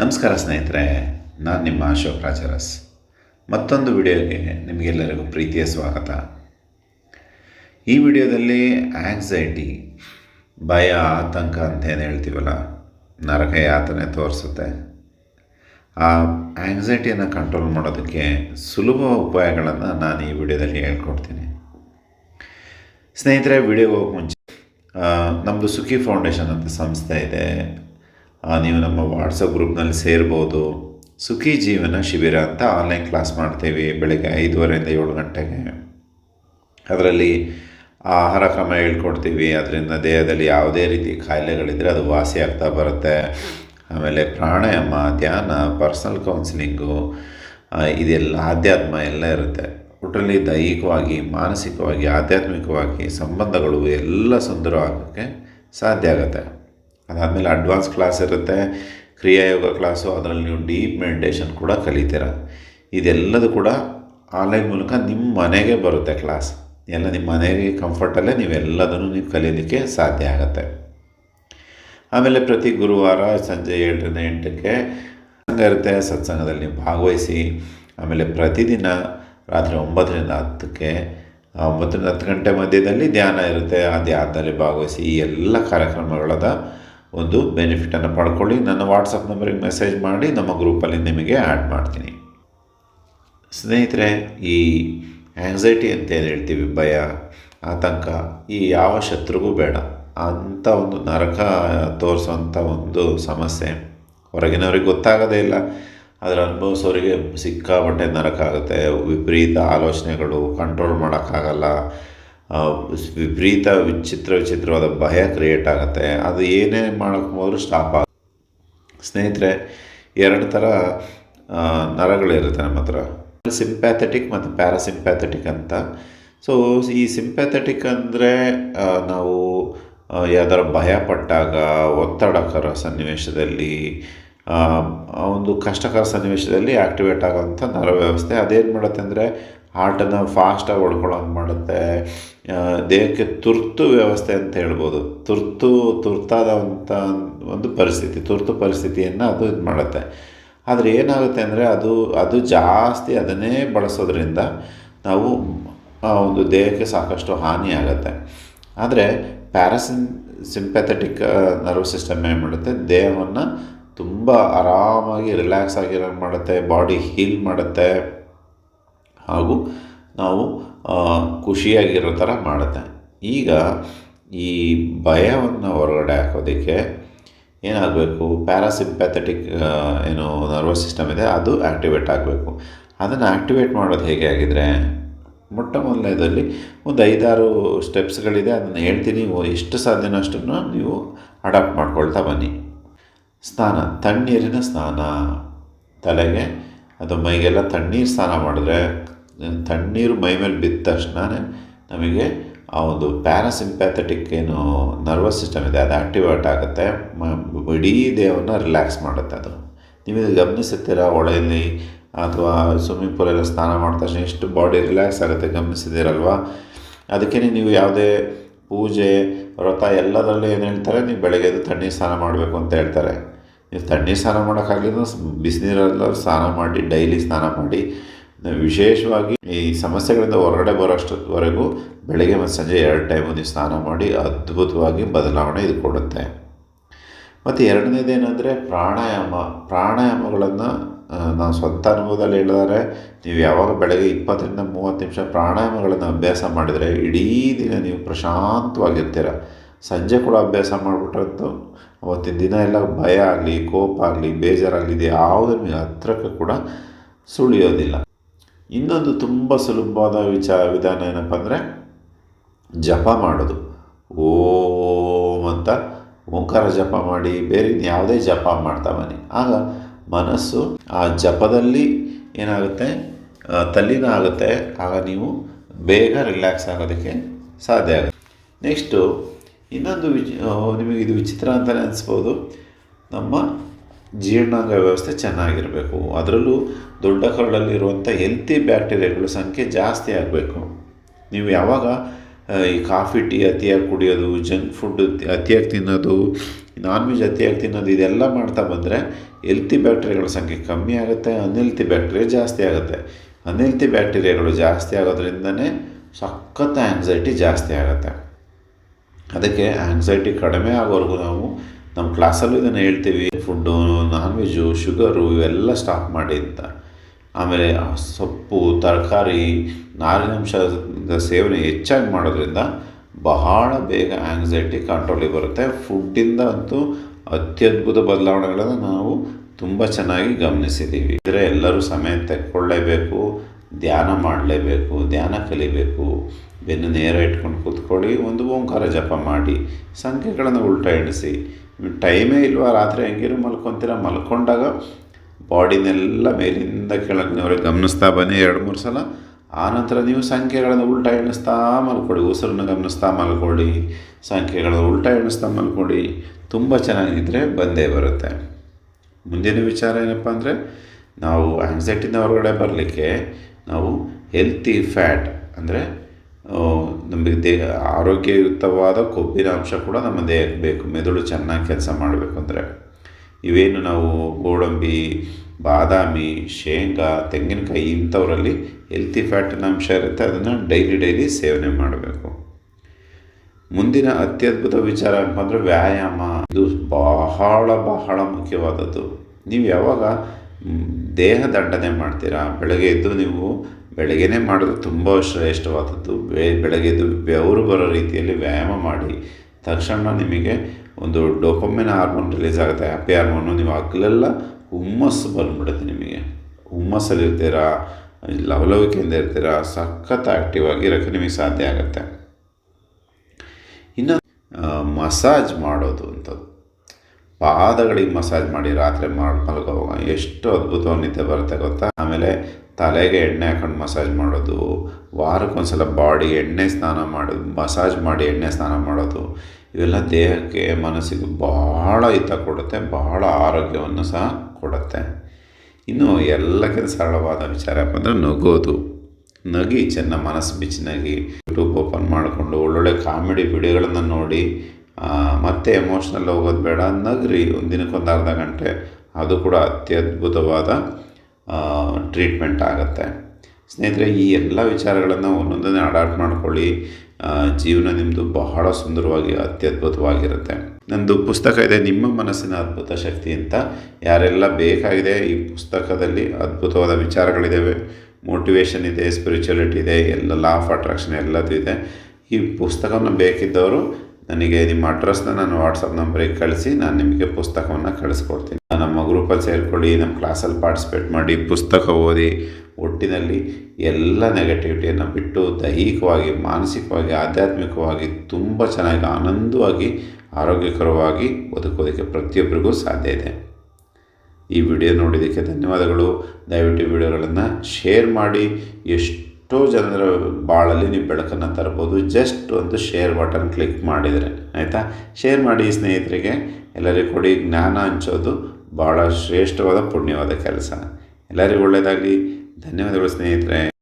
ನಮಸ್ಕಾರ ಸ್ನೇಹಿತರೆ, ನಾನು ನಿಮ್ಮ ಅಶೋಕ್ ರಾಜರಸ್. ಮತ್ತೊಂದು ವಿಡಿಯೋಗೆ ನಿಮಗೆಲ್ಲರಿಗೂ ಪ್ರೀತಿಯ ಸ್ವಾಗತ. ಈ ವಿಡಿಯೋದಲ್ಲಿ ಆ್ಯಂಗ್ಸೈಟಿ ಭಯ, ಆತಂಕ ಅಂತ ಏನು ಹೇಳ್ತೀವಲ್ಲ, ನರಕ ಯಾತನೆ ತೋರಿಸುತ್ತೆ. ಆ ಆ್ಯಂಗ್ಸೈಟಿಯನ್ನು ಕಂಟ್ರೋಲ್ ಮಾಡೋದಕ್ಕೆ ಸುಲಭ ಉಪಾಯಗಳನ್ನು ನಾನು ಈ ವಿಡಿಯೋದಲ್ಲಿ ಹೇಳ್ಕೊಡ್ತೀನಿ. ಸ್ನೇಹಿತರೆ, ವಿಡಿಯೋಗೆ ಹೋಗಿ ಮುಂಚೆ ನಮ್ಮದು ಸುಖಿ ಫೌಂಡೇಶನ್ ಅಂತ ಸಂಸ್ಥೆ ಇದೆ. ನೀವು ನಮ್ಮ ವಾಟ್ಸಪ್ ಗ್ರೂಪ್ನಲ್ಲಿ ಸೇರ್ಬೋದು. ಸುಖಿ ಜೀವನ ಶಿಬಿರ ಅಂತ ಆನ್ಲೈನ್ ಕ್ಲಾಸ್ ಮಾಡ್ತೀವಿ ಬೆಳಗ್ಗೆ ಐದುವರೆಯಿಂದ ಏಳು ಗಂಟೆಗೆ. ಅದರಲ್ಲಿ ಆಹಾರ ಕ್ರಮ ಹೇಳ್ಕೊಡ್ತೀವಿ. ಅದರಿಂದ ದೇಹದಲ್ಲಿ ಯಾವುದೇ ರೀತಿ ಕಾಯಿಲೆಗಳಿದ್ದರೆ ಅದು ವಾಸಿ ಆಗ್ತಾ ಬರುತ್ತೆ. ಆಮೇಲೆ ಪ್ರಾಣಾಯಾಮ, ಧ್ಯಾನ ಪರ್ಸ್ನಲ್ ಕೌನ್ಸಿಲಿಂಗು ಇದೆಲ್ಲ ಆಧ್ಯಾತ್ಮ ಎಲ್ಲ ಇರುತ್ತೆ. ಒಟ್ಟಲ್ಲಿ ದೈಹಿಕವಾಗಿ, ಮಾನಸಿಕವಾಗಿ, ಆಧ್ಯಾತ್ಮಿಕವಾಗಿ ಸಂಬಂಧಗಳು ಎಲ್ಲ ಸುಂದರವಾಗೋಕ್ಕೆ ಸಾಧ್ಯ ಆಗುತ್ತೆ. ಅದಾದಮೇಲೆ ಅಡ್ವಾನ್ಸ್ ಕ್ಲಾಸ್ ಇರುತ್ತೆ ಕ್ರಿಯಾಯೋಗ ಕ್ಲಾಸು ಅದರಲ್ಲಿ ನೀವು ಡೀಪ್ ಮೆಡಿಟೇಷನ್ ಕೂಡ ಕಲಿತೀರ. ಇದೆಲ್ಲದೂ ಕೂಡ ಆನ್ಲೈನ್ ಮೂಲಕ ನಿಮ್ಮ ಮನೆಗೆ ಬರುತ್ತೆ ಕ್ಲಾಸ್ ಎಲ್ಲ ನಿಮ್ಮ ಮನೆಗೆ ಕಂಫರ್ಟಲ್ಲೇ ನೀವೆಲ್ಲದನ್ನು ನೀವು ಕಲೀಲಿಕ್ಕೆ ಸಾಧ್ಯ ಆಗುತ್ತೆ. ಆಮೇಲೆ ಪ್ರತಿ ಗುರುವಾರ ಸಂಜೆ ಏಳರಿಂದ ಎಂಟಕ್ಕೆ ಸತ್ಸಂಗ ಇರುತ್ತೆ. ಸತ್ಸಂಗದಲ್ಲಿ ನೀವು ಭಾಗವಹಿಸಿ, ಆಮೇಲೆ ಪ್ರತಿದಿನ ರಾತ್ರಿ ಒಂಬತ್ತರಿಂದ ಹತ್ತಕ್ಕೆ ಒಂಬತ್ತರಿಂದ ಹತ್ತು ಗಂಟೆ ಮಧ್ಯದಲ್ಲಿ ಧ್ಯಾನ ಇರುತ್ತೆ. ಆ ಧ್ಯಾನದಲ್ಲಿ ಭಾಗವಹಿಸಿ ಈ ಎಲ್ಲ ಕಾರ್ಯಕ್ರಮಗಳದ ಒಂದು ಬೆನಿಫಿಟನ್ನು ಪಡ್ಕೊಳ್ಳಿ. ನನ್ನ ವಾಟ್ಸಪ್ ನಂಬರಿಗೆ ಮೆಸೇಜ್ ಮಾಡಿ, ನಮ್ಮ ಗ್ರೂಪಲ್ಲಿ ನಿಮಗೆ ಆ್ಯಡ್ ಮಾಡ್ತೀನಿ. ಸ್ನೇಹಿತರೆ, ಈ ಆ್ಯಂಗ್ಸೈಟಿ ಅಂತ ಏನು ಹೇಳ್ತೀವಿ? ಭಯ, ಆತಂಕ, ಈ ಯಾವ ಶತ್ರುಗೂ ಬೇಡ. ಅಂಥ ಒಂದು ನರಕ ತೋರಿಸೋಂಥ ಒಂದು ಸಮಸ್ಯೆ ಹೊರಗಿನವ್ರಿಗೆ ಗೊತ್ತಾಗೋದೇ ಇಲ್ಲ. ಅದರ ಅನುಭವಿಸೋರಿಗೆ ಸಿಕ್ಕಾಪಟ್ಟೆ ನರಕ ಆಗುತ್ತೆ. ವಿಪರೀತ ಆಲೋಚನೆಗಳು ಕಂಟ್ರೋಲ್ ಮಾಡೋಕ್ಕಾಗಲ್ಲ. ವಿಪರೀತ ವಿಚಿತ್ರ ವಿಚಿತ್ರವಾದ ಭಯ ಕ್ರಿಯೇಟ್ ಆಗುತ್ತೆ. ಅದು ಏನೇ ಮಾಡೋಕ್ಕೆ ಹೋದರೂ ಸ್ಟಾಪ್ ಆಗ, ಸ್ನೇಹಿತರೆ, ಎರಡು ಥರ ನರಗಳಿರುತ್ತೆ ನಮ್ಮ ಹತ್ರ. ಸಿಂಪ್ಯಾಥೆಟಿಕ್ ಮತ್ತು ಪ್ಯಾರಾಸಿಂಪ್ಯಾಥೆಟಿಕ್ ಅಂತ. ಸೊ ಈ ಸಿಂಪ್ಯಾಥೆಟಿಕ್ ಅಂದರೆ ನಾವು ಯಾವ್ದಾರ ಭಯ ಪಟ್ಟಾಗ ಒತ್ತಡಕರ ಸನ್ನಿವೇಶದಲ್ಲಿ ಒಂದು ಕಷ್ಟಕರ ಸನ್ನಿವೇಶದಲ್ಲಿ ಆ್ಯಕ್ಟಿವೇಟ್ ಆಗೋವಂಥ ನರ ವ್ಯವಸ್ಥೆ ಅದೇನು ಮಾಡುತ್ತೆ ಅಂದರೆ ಹಾರ್ಟನ್ನು ಫಾಸ್ಟಾಗಿ ಹೊಡ್ಕೊಳ್ಳೋಂಗೆ ಮಾಡುತ್ತೆ. ದೇಹಕ್ಕೆ ತುರ್ತು ವ್ಯವಸ್ಥೆ ಅಂತ ಹೇಳ್ಬೋದು. ತುರ್ತು, ತುರ್ತಾದಂಥ ಒಂದು ಪರಿಸ್ಥಿತಿ, ತುರ್ತು ಪರಿಸ್ಥಿತಿಯನ್ನು ಅದು ಇದು ಮಾಡುತ್ತೆ. ಆದರೆ ಏನಾಗುತ್ತೆ ಅಂದರೆ ಅದು ಅದು ಜಾಸ್ತಿ ಅದನ್ನೇ ಬಳಸೋದ್ರಿಂದ ನಾವು ಒಂದು ದೇಹಕ್ಕೆ ಸಾಕಷ್ಟು ಹಾನಿ ಆಗುತ್ತೆ. ಆದರೆ ಪ್ಯಾರಾಸಿನ್, ಸಿಂಪೆಥೆಟಿಕ್ ನರ್ವ್ ಸಿಸ್ಟಮ್ ಏನು ಮಾಡುತ್ತೆ, ದೇಹವನ್ನು ತುಂಬ ಆರಾಮಾಗಿ ರಿಲ್ಯಾಕ್ಸ್ ಆಗಿರೋ ಮಾಡುತ್ತೆ, ಬಾಡಿ ಹೀಲ್ ಮಾಡುತ್ತೆ. ಹಾಗೂ ನಾವು ಖುಷಿಯಾಗಿರೋ ಥರ ಮಾಡುತ್ತೆ. ಈಗ ಈ ಭಯವನ್ನು ಹೊರಗಡೆ ಹಾಕೋದಕ್ಕೆ ಏನಾಗಬೇಕು? ಪ್ಯಾರಾಸಿಂಪ್ಯಾಥೆಟಿಕ್ ಏನು ನರ್ವಸ್ ಸಿಸ್ಟಮ್ ಇದೆ, ಅದು ಆ್ಯಕ್ಟಿವೇಟ್ ಆಗಬೇಕು. ಅದನ್ನು ಆ್ಯಕ್ಟಿವೇಟ್ ಮಾಡೋದು ಹೇಗೆ ಆಗಿದರೆ, ಮೊಟ್ಟ ಮೊದಲನೇದಲ್ಲಿ ಒಂದು ಐದಾರು ಸ್ಟೆಪ್ಸ್ಗಳಿದೆ, ಅದನ್ನು ಹೇಳ್ತೀನಿ. ಎಷ್ಟು ಸಾಧ್ಯನೋ ಅಷ್ಟನ್ನು ನೀವು ಅಡಾಪ್ಟ್ ಮಾಡ್ಕೊಳ್ತಾ ಬನ್ನಿ. ಸ್ನಾನ, ತಣ್ಣೀರಿನ ಸ್ನಾನ. ತಲೆಗೆ ಅದು ಮೈಗೆಲ್ಲ ತಣ್ಣೀರು ಸ್ನಾನ ಮಾಡಿದ್ರೆ ತಣ್ಣೀರು ಮೈ ಮೇಲೆ ಬಿದ್ದ ತಕ್ಷಣ ನಮಗೆ ಆ ಒಂದು ಪ್ಯಾರಾಸಿಂಪ್ಯಾಥೆಟಿಕ್ ಏನು ನರ್ವಸ್ ಸಿಸ್ಟಮ್ ಇದೆ, ಅದು ಆಕ್ಟಿವೇಟ್ ಆಗುತ್ತೆ. ಮ ಇಡೀ ದೇಹವನ್ನು ರಿಲ್ಯಾಕ್ಸ್ ಮಾಡುತ್ತೆ ಅದು. ನೀವು ಗಮನಿಸುತ್ತೀರಾ ಹೊಳೆಯಲ್ಲಿ ಅಥವಾ ಸ್ವಿಮ್ಮಿಂಗ್ ಪೂಲೆಲ್ಲ ಸ್ನಾನ ಮಾಡಿದ ತಕ್ಷಣ ಎಷ್ಟು ಬಾಡಿ ರಿಲ್ಯಾಕ್ಸ್ ಆಗುತ್ತೆ ಗಮನಿಸಿದ್ದೀರಲ್ವಾ? ಅದಕ್ಕೆ ನೀವು ಯಾವುದೇ ಪೂಜೆ, ವ್ರತ ಎಲ್ಲದರಲ್ಲೂ ಏನು ಹೇಳ್ತಾರೆ? ನೀವು ಬೆಳಗ್ಗೆ ಎದ್ದು ತಣ್ಣೀರು ಸ್ನಾನ ಮಾಡಬೇಕು ಅಂತ ಹೇಳ್ತಾರೆ. ನೀವು ತಣ್ಣೀರು ಸ್ನಾನ ಮಾಡೋಕ್ಕಾಗಲಿಲ್ಲ ಬಿಸಿನೀರಲ್ಲ ಸ್ನಾನ ಮಾಡಿ, ಡೈಲಿ ಸ್ನಾನ ಮಾಡಿ. ವಿಶೇಷವಾಗಿ ಈ ಸಮಸ್ಯೆಗಳಿಂದ ಹೊರಗಡೆ ಬರೋಷ್ಟವರೆಗೂ ಬೆಳಗ್ಗೆ ಮತ್ತು ಸಂಜೆ ಎರಡು ಟೈಮು ನೀವು ಸ್ನಾನ ಮಾಡಿ ಅದ್ಭುತವಾಗಿ ಬದಲಾವಣೆ ಇದು ಕೊಡುತ್ತೆ ಮತ್ತು ಎರಡನೇದೇನೆಂದರೆ ಪ್ರಾಣಾಯಾಮ. ಪ್ರಾಣಾಯಾಮಗಳನ್ನು ನಾವು ಸ್ವಂತ ಅನುಭವದಲ್ಲಿ ಹೇಳಿದರೆ ನೀವು ಯಾವಾಗ ಬೆಳಗ್ಗೆ ಇಪ್ಪತ್ತರಿಂದ ಮೂವತ್ತು ನಿಮಿಷ ಪ್ರಾಣಾಯಾಮಗಳನ್ನು ಅಭ್ಯಾಸ ಮಾಡಿದರೆ ಇಡೀ ದಿನ ನೀವು ಪ್ರಶಾಂತವಾಗಿರ್ತೀರ. ಸಂಜೆ ಕೂಡ ಅಭ್ಯಾಸ ಮಾಡಿಬಿಟ್ರಂತೂ ಅವತ್ತಿನ ದಿನ ಎಲ್ಲ ಭಯ ಆಗಲಿ, ಕೋಪ ಆಗಲಿ, ಬೇಜಾರಾಗಲಿ ಇದು ಯಾವುದೇ ನಿಮಗೆ ಹತ್ರಕ್ಕೆ ಕೂಡ ಸುಳಿಯೋದಿಲ್ಲ ಇನ್ನೊಂದು ತುಂಬ ಸುಲಭವಾದ ವಿಚಾರ ವಿಧಾನ ಏನಪ್ಪ ಅಂದರೆ ಜಪ ಮಾಡೋದು. ಓಂ ಅಂತ ಓಂಕಾರ ಜಪ ಮಾಡಿ ಬೇರೆ ಯಾವುದೇ ಜಪ ಮಾಡ್ತಾ ಬನ್ನಿ. ಆಗ ಮನಸ್ಸು ಆ ಜಪದಲ್ಲಿ ಏನಾಗುತ್ತೆ? ತಲ್ಲಿನ ಆಗುತ್ತೆ. ಆಗ ನೀವು ಬೇಗ ರಿಲ್ಯಾಕ್ಸ್ ಆಗೋದಕ್ಕೆ ಸಾಧ್ಯ ಆಗುತ್ತೆ. ನೆಕ್ಸ್ಟು ಇನ್ನೊಂದು ವಿಚ್ ನಿಮಗೆ ಇದು ವಿಚಿತ್ರ ಅಂತಲೇ ಅನಿಸ್ಬೋದು. ನಮ್ಮ ಜೀರ್ಣಾಂಗ ವ್ಯವಸ್ಥೆ ಚೆನ್ನಾಗಿರಬೇಕು. ಅದರಲ್ಲೂ ದೊಡ್ಡ ಕರಳಲ್ಲಿರುವಂಥ ಹೆಲ್ತಿ ಬ್ಯಾಕ್ಟೀರಿಯಾಗಳ ಸಂಖ್ಯೆ ಜಾಸ್ತಿ ಆಗಬೇಕು. ನೀವು ಯಾವಾಗ ಈ ಕಾಫಿ, ಟೀ ಅತಿಯಾಗಿ ಕುಡಿಯೋದು ಜಂಕ್ ಫುಡ್ ಅತಿಯಾಗಿ ತಿನ್ನೋದು ನಾನ್ ವೆಜ್ ಅತಿಯಾಗಿ ತಿನ್ನೋದು, ಇದೆಲ್ಲ ಮಾಡ್ತಾ ಬಂದರೆ ಹೆಲ್ತಿ ಬ್ಯಾಕ್ಟೀರಿಯಾಗಳ ಸಂಖ್ಯೆ ಕಮ್ಮಿ ಆಗುತ್ತೆ ಅನ್ಹೆಲ್ತಿ ಬ್ಯಾಕ್ಟೀರಿಯಾ ಜಾಸ್ತಿ ಆಗುತ್ತೆ. ಅನ್ಹೆಲ್ತಿ ಬ್ಯಾಕ್ಟೀರಿಯಾಗಳು ಜಾಸ್ತಿ ಆಗೋದ್ರಿಂದನೇ ಸಖತ್ ಆ್ಯಂಗ್ಸೈಟಿ ಜಾಸ್ತಿ ಆಗುತ್ತೆ. ಅದಕ್ಕೆ ಆ್ಯಂಗ್ಸೈಟಿ ಕಡಿಮೆ ಆಗೋವರೆಗೂ ನಾವು ನಮ್ಮ ಕ್ಲಾಸಲ್ಲೂ ಇದನ್ನು ಹೇಳ್ತೀವಿ ಫುಡ್ಡು ನಾನ್ ವೆಜ್ಜು ಶುಗರು ಇವೆಲ್ಲ ಸ್ಟಾಪ್ ಮಾಡಿ ಅಂತ. ಆಮೇಲೆ ಸೊಪ್ಪು, ತರಕಾರಿ ನಾರಿನಾಂಶದ ಸೇವನೆ ಹೆಚ್ಚಾಗಿ ಮಾಡೋದ್ರಿಂದ ಬಹಳ ಬೇಗ ಆ್ಯಂಗ್ಸೈಟಿ ಕಂಟ್ರೋಲಿಗೆ ಬರುತ್ತೆ. ಫುಡ್ಡಿಂದ ಅಂತೂ ಅತ್ಯದ್ಭುತ ಬದಲಾವಣೆಗಳನ್ನು ನಾವು ತುಂಬ ಚೆನ್ನಾಗಿ ಗಮನಿಸಿದ್ದೀವಿ ಅಂದರೆ ಎಲ್ಲರೂ ಸಮಯ ತೆಕ್ಕೊಳ್ಳೇಬೇಕು, ಧ್ಯಾನ ಮಾಡಲೇಬೇಕು, ಧ್ಯಾನ ಕಲಿಬೇಕು. ಬೆನ್ನು ನೇರ ಇಟ್ಕೊಂಡು ಕೂತ್ಕೊಳ್ಳಿ, ಒಂದು ಓಂಕಾರ ಜಪ ಮಾಡಿ, ಸಂಖ್ಯೆಗಳನ್ನು ಉಲ್ಟಾ ಎಣಿಸಿ ಟೈಮೇ ಇಲ್ವಾ? ರಾತ್ರಿ ಹೆಂಗಿರು ಮಲ್ಕೊತೀರ? ಮಲ್ಕೊಂಡಾಗ ಬಾಡಿನೆಲ್ಲ ಮೇಲಿಂದ ಕೆಳಗೆ ನೀವು ಗಮನಿಸ್ತಾ ಬನ್ನಿ ಎರಡು, ಮೂರು ಸಲ. ಆನಂತರ ನೀವು ಸಂಖ್ಯೆಗಳನ್ನು ಉಲ್ಟಾ ಎಣಿಸ್ತಾ ಮಲ್ಕೊಳ್ಳಿ. ಉಸಿರನ್ನು ಗಮನಿಸ್ತಾ ಮಲ್ಕೊಳ್ಳಿ. ಸಂಖ್ಯೆಗಳನ್ನು ಉಲ್ಟಾ ಎಣಿಸ್ತಾ ಮಲ್ಕೊಳ್ಳಿ. ತುಂಬ ಚೆನ್ನಾಗಿದ್ದರೆ ಬಂದೇ ಬರುತ್ತೆ. ಮುಂದಿನ ವಿಚಾರ ಏನಪ್ಪ ಅಂದರೆ, ನಾವು ಆ್ಯಂಗ್ಸೈಟಿನ ಹೊರಗಡೆ ಬರಲಿಕ್ಕೆ ನಾವು ಹೆಲ್ತಿ ಫ್ಯಾಟ್ ಅಂದರೆ ನಮಗೆ ದೇಹ ಆರೋಗ್ಯಯುತವಾದ ಕೊಬ್ಬಿನ ಅಂಶ ಕೂಡ ನಮ್ಮ ದೇಹಕ್ಕೆ ಬೇಕು. ಮೆದುಳು ಚೆನ್ನಾಗಿ ಕೆಲಸ ಮಾಡಬೇಕು ಅಂದರೆ. ಇವೇನು ನಾವು ಗೋಡಂಬಿ, ಬಾದಾಮಿ, ಶೇಂಗಾ, ತೆಂಗಿನಕಾಯಿ ಇಂಥವರಲ್ಲಿ ಹೆಲ್ತಿ ಫ್ಯಾಟಿನ ಅಂಶ ಇರುತ್ತೆ. ಅದನ್ನು ಡೈಲಿ ಡೈಲಿ ಸೇವನೆ ಮಾಡಬೇಕು. ಮುಂದಿನ ಅತ್ಯದ್ಭುತ ವಿಚಾರ ಅಂತಂದರೆ ವ್ಯಾಯಾಮ. ಇದು ಬಹಳ ಬಹಳ ಮುಖ್ಯವಾದದ್ದು. ನೀವು ಯಾವಾಗ ದೇಹ ದಂಡನೆ ಮಾಡ್ತೀರಾ? ಬೆಳಗ್ಗೆ ಎದ್ದು ನೀವು ಬೆಳಗ್ಗೆನೇ ಮಾಡೋದು ತುಂಬ ಶ್ರೇಷ್ಠವಾದದ್ದು. ಬೆ, ಬೆಳಗ್ಗೆ ಎದ್ದು ಬೆವರು ಬರೋ ರೀತಿಯಲ್ಲಿ ವ್ಯಾಯಾಮ ಮಾಡಿ, ತಕ್ಷಣ ನಿಮಗೆ ಒಂದು ಡೋಪಮಿನ್ ಹಾರ್ಮೋನ್ ರಿಲೀಸ್ ಆಗುತ್ತೆ, ಹ್ಯಾಪಿ ಹಾರ್ಮೋನು. ನೀವು ಹಗಲೆಲ್ಲ ಹುಮ್ಮಸ್ಸು ಬಂದ್ಬಿಡುತ್ತೆ ನಿಮಗೆ. ಹುಮ್ಮಸ್ಸಲ್ಲಿರ್ತೀರಾ, ಲವಲವಿಕೆಯಿಂದ ಇರ್ತೀರಾ, ಸಖತ್ ಆ್ಯಕ್ಟಿವ್ ಆಗಿರೋಕ್ಕೆ ನಿಮಗೆ ಸಾಧ್ಯ ಆಗುತ್ತೆ. ಇನ್ನು ಮಸಾಜ್ ಮಾಡೋದು ಅಂಥದ್ದು. ಪಾದಗಳಿಗೆ ಮಸಾಜ್ ಮಾಡಿ, ರಾತ್ರಿ ಮಾಡಿ ಮಲ್ಕೋವಾಗ ಎಷ್ಟು ಅದ್ಭುತವಾಗಿ ಬರುತ್ತೆ ಗೊತ್ತಾ? ಆಮೇಲೆ ತಲೆಗೆ ಎಣ್ಣೆ ಹಾಕೊಂಡು ಮಸಾಜ್ ಮಾಡೋದು, ವಾರಕ್ಕೊಂದ್ಸಲ ಬಾಡಿ ಎಣ್ಣೆ ಸ್ನಾನ ಮಾಡೋದು ಮಸಾಜ್ ಮಾಡಿ ಎಣ್ಣೆ ಸ್ನಾನ ಮಾಡೋದು, ಇವೆಲ್ಲ ದೇಹಕ್ಕೆ, ಮನಸ್ಸಿಗೆ ಭಾಳ ಹಿತ ಕೊಡುತ್ತೆ, ಬಹಳ ಆರೋಗ್ಯವನ್ನು ಸಹ ಕೊಡುತ್ತೆ. ಇನ್ನು ಎಲ್ಲಕ್ಕಿಂತ ಸರಳವಾದ ವಿಚಾರ ಅಂದರೆ ನಗೋದು. ನಗಿ, ಚೆನ್ನ ಮನಸ್ಸು ಬಿಚ್ಚಿ ನಗಿ ಯೂಟ್ಯೂಬ್ ಓಪನ್ ಮಾಡಿಕೊಂಡು ಒಳ್ಳೊಳ್ಳೆ ಕಾಮಿಡಿ ವಿಡಿಯೋಗಳನ್ನು ನೋಡಿ ಮತ್ತೆ ಎಮೋಷ್ನಲ್ ಹೋಗೋದು ಬೇಡ, ನಗ್ರಿ ಒಂದು ದಿನಕ್ಕೊಂದು ಅರ್ಧ ಗಂಟೆ, ಅದು ಕೂಡ ಅತ್ಯದ್ಭುತವಾದ ಟ್ರೀಟ್ಮೆಂಟ್ ಆಗುತ್ತೆ. ಸ್ನೇಹಿತರೆ, ಈ ಎಲ್ಲ ವಿಚಾರಗಳನ್ನು ಒಂದೊಂದನ್ನೇ ಅಡಾಪ್ಟ್ ಮಾಡ್ಕೊಳ್ಳಿ. ಜೀವನ ನಿಮ್ಮದು ಬಹಳ ಸುಂದರವಾಗಿ, ಅತ್ಯದ್ಭುತವಾಗಿರುತ್ತೆ. ನಂದು ಪುಸ್ತಕ ಇದೆ, ನಿಮ್ಮ ಮನಸ್ಸಿನ ಅದ್ಭುತ ಶಕ್ತಿ ಅಂತ. ಯಾರೆಲ್ಲ ಬೇಕಾಗಿದೆ, ಈ ಪುಸ್ತಕದಲ್ಲಿ ಅದ್ಭುತವಾದ ವಿಚಾರಗಳಿದ್ದಾವೆ ಮೋಟಿವೇಶನ್ ಇದೆ ಸ್ಪಿರಿಚುಯಾಲಿಟಿ ಇದೆ, ಎಲ್ಲ ಲಾ ಆಫ್ ಅಟ್ರಾಕ್ಷನ್ ಎಲ್ಲದೂ ಇದೆ. ಈ ಪುಸ್ತಕವನ್ನು ಬೇಕಿದ್ದವರು, ನನಗೆ ನಿಮ್ಮ ಅಡ್ರೆಸ್ನ ನಾನು ವಾಟ್ಸಪ್ ನಂಬರಿಗೆ ಕಳಿಸಿ, ನಾನು ನಿಮಗೆ ಪುಸ್ತಕವನ್ನು ಕಳಿಸ್ಕೊಡ್ತೀನಿ. ಗ್ರೂಪಲ್ಲಿ ಸೇರಿಕೊಳ್ಳಿ, ನಮ್ಮ ಕ್ಲಾಸಲ್ಲಿ ಪಾರ್ಟಿಸಿಪೇಟ್ ಮಾಡಿ, ಪುಸ್ತಕ ಓದಿ, ಒಟ್ಟಿನಲ್ಲಿ ಎಲ್ಲ ನೆಗೆಟಿವಿಟಿಯನ್ನು ಬಿಟ್ಟು ದೈಹಿಕವಾಗಿ, ಮಾನಸಿಕವಾಗಿ, ಆಧ್ಯಾತ್ಮಿಕವಾಗಿ ತುಂಬ ಚೆನ್ನಾಗಿ, ಆನಂದವಾಗಿ, ಆರೋಗ್ಯಕರವಾಗಿ ಬದುಕೋದಕ್ಕೆ ಪ್ರತಿಯೊಬ್ಬರಿಗೂ ಸಾಧ್ಯ ಇದೆ. ಈ ವಿಡಿಯೋ ನೋಡಿದ್ದಕ್ಕೆ ಧನ್ಯವಾದಗಳು. ದಯವಿಟ್ಟು ವಿಡಿಯೋಗಳನ್ನು ಶೇರ್ ಮಾಡಿ. ಎಷ್ಟೋ ಜನರ ಬಾಳಲ್ಲಿ ನೀವು ಬೆಳಕನ್ನು ತರ್ಬೋದು ಜಸ್ಟ್ ಒಂದು ಶೇರ್ ಬಟನ್ ಕ್ಲಿಕ್ ಮಾಡಿದರೆ. ಆಯಿತಾ? ಶೇರ್ ಮಾಡಿ ಸ್ನೇಹಿತರಿಗೆ. ಎಲ್ಲರಿಗೂ ಕೊಡಿ. ಜ್ಞಾನ ಹಂಚೋದು ಭಾಳ ಶ್ರೇಷ್ಠವಾದ ಪುಣ್ಯವಾದ ಕೆಲಸ. ಎಲ್ಲರಿಗೂ ಒಳ್ಳೆಯದಾಗಲಿ. ಧನ್ಯವಾದಗಳು ಸ್ನೇಹಿತರೆ.